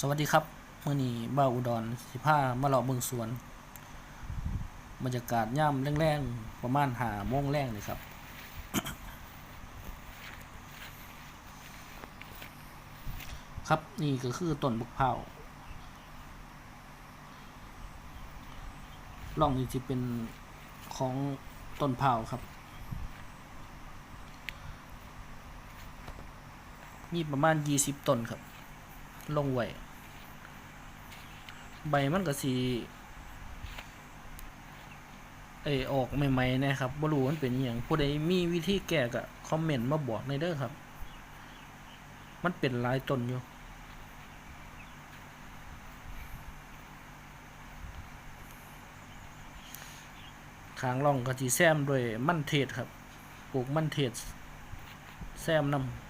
สวัสดีครับเมื่อนี้บ้าอุดรสิผ้ามาเลาะเมืองสวนบรรยากาศย่ำแรงๆ ประมาณหาโมงแรงเลยครับ ครับนี่ก็คือต้นบุกเผาล่องนี้จะเป็นของต้นเผาครับ มีประมาณ20ต้นครับ ลงไว้ ใบมันก็สีเออออกใหม่ๆนะครับบรูมันเป็นอย่างผู้ใดมีวิธีแก้ก็คอมเมนต์มาบอกในเด้อครับ มันเป็นลายต้นอยู่ขางร่องก็สิแซมด้วยมันเทศครับ ปลูกมันเทศ แซมน้ำ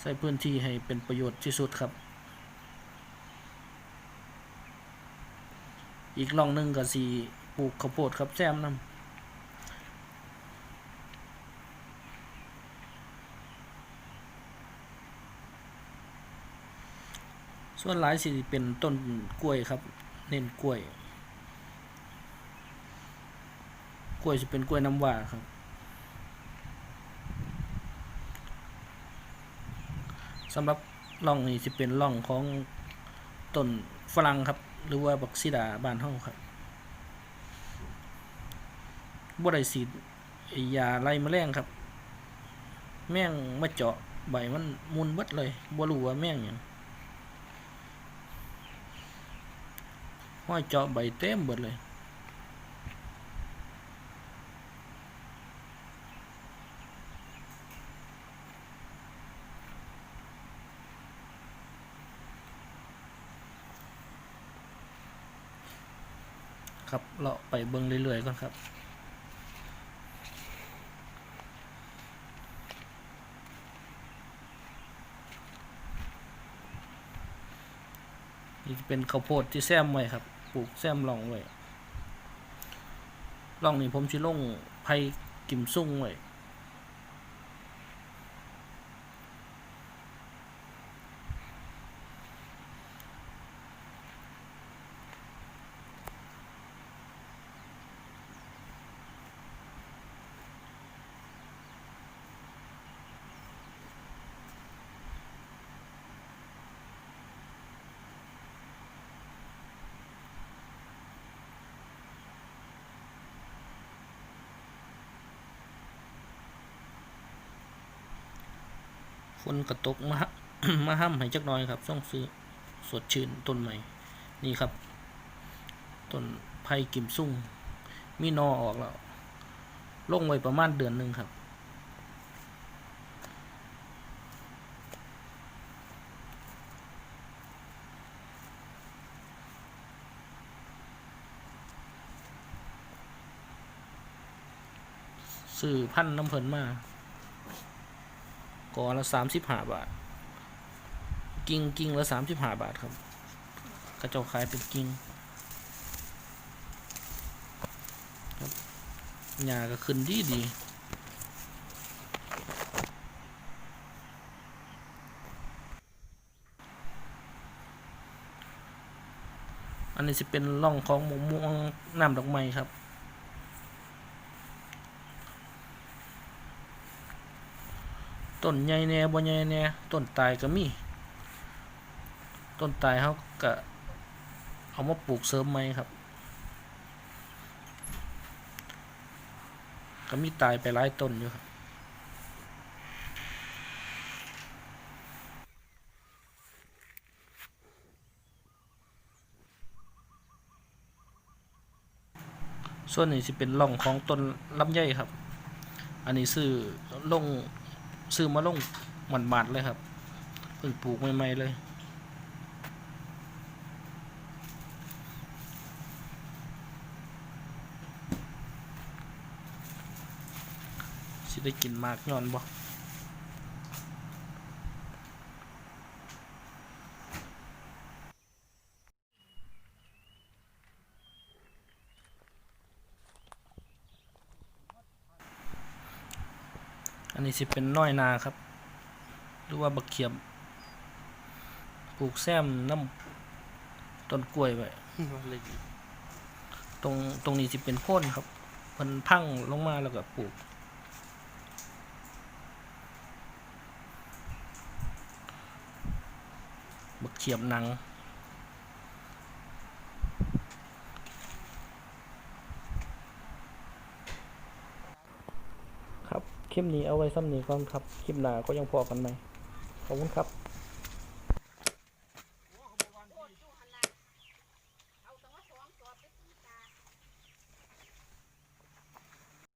ใช้พื้นที่ให้เป็นประโยชน์ที่สุดครับ อีกล่องหนึ่งก็สีปลูกข้าวโพดครับแซมนำส่วนหลายสิเป็นต้นกล้วยครับ เน้นกล้วย กล้วยจะเป็นกล้วยน้ำว้าครับ สำหรับร่องนี้จะเป็นร่องของต้นฝรั่งครับ หรือว่าบักซิดาบานเฮาครับบ่ไดสีดไอ้ยาไล่แมลงครับ แม่งมาเจาะใบมันมุนบิดเลยบ่รู้ว่าแม่งหยังห้อยเจาะใบเต็มบดเลย ครับเราไปเบิ้งเรื่อยๆก่อนครับนี่เป็นข้าวโพดที่แซมไว้ครับ ปลูกแซมลองไว้ลองนี้ผมชิลงไผ่กิมซุ่งไว้ ฝนกระตกมามาห้ำให้จักน่อยครับช่องซื้อสดชื่นต้นใหม่ นี่ครับ ต้นไผ่กิมซุ่ง มีนอออกแล้วลงไว้ประมาณเดือนหนึ่งครับซื้อพันธุ์น้ำเพลินมา กอละสามสิบห้าบาท กิ่งกิ่งละสามสิบห้าบาทครับกระเจ้าขายเป็นกิ่งครับหญ้าก็ขึ้นดีดีอันนี้จะเป็นร่องของหมูม่วงน้ำดอกไม้ครับ ต้นใหญ่แน่บ่ใหญ่แน่ต้นตายก็มี ต้นตายเขาก็เอามาปลูกเสริมใหมครับ ก็มีตายไปหลายต้นอยู่ครับส่วนนี้สิเป็นร่องของต้นลำไยครับ อันนี้ซื้อลง ซื้อมาลงหมันมัดเลยครับเพิ่งปลูกใหม่ๆเลยสิได้กินมากย้อนบ่ นนี้สิเป็นน้อยนาครับ หรือว่าบักเขียบปลูกแซมน้ำต้นกล้วยไว้ตรงตรงนี้สิเป็นโพ่นครับมันพังลงมาแล้วก็ปลูก บักเขียบหนัง ครับ คลิปนี้เอาไว้ซ้ำนี้ก่อนครับ คลิปหน้าก็ยังพอกันไหมขอบคุณครับ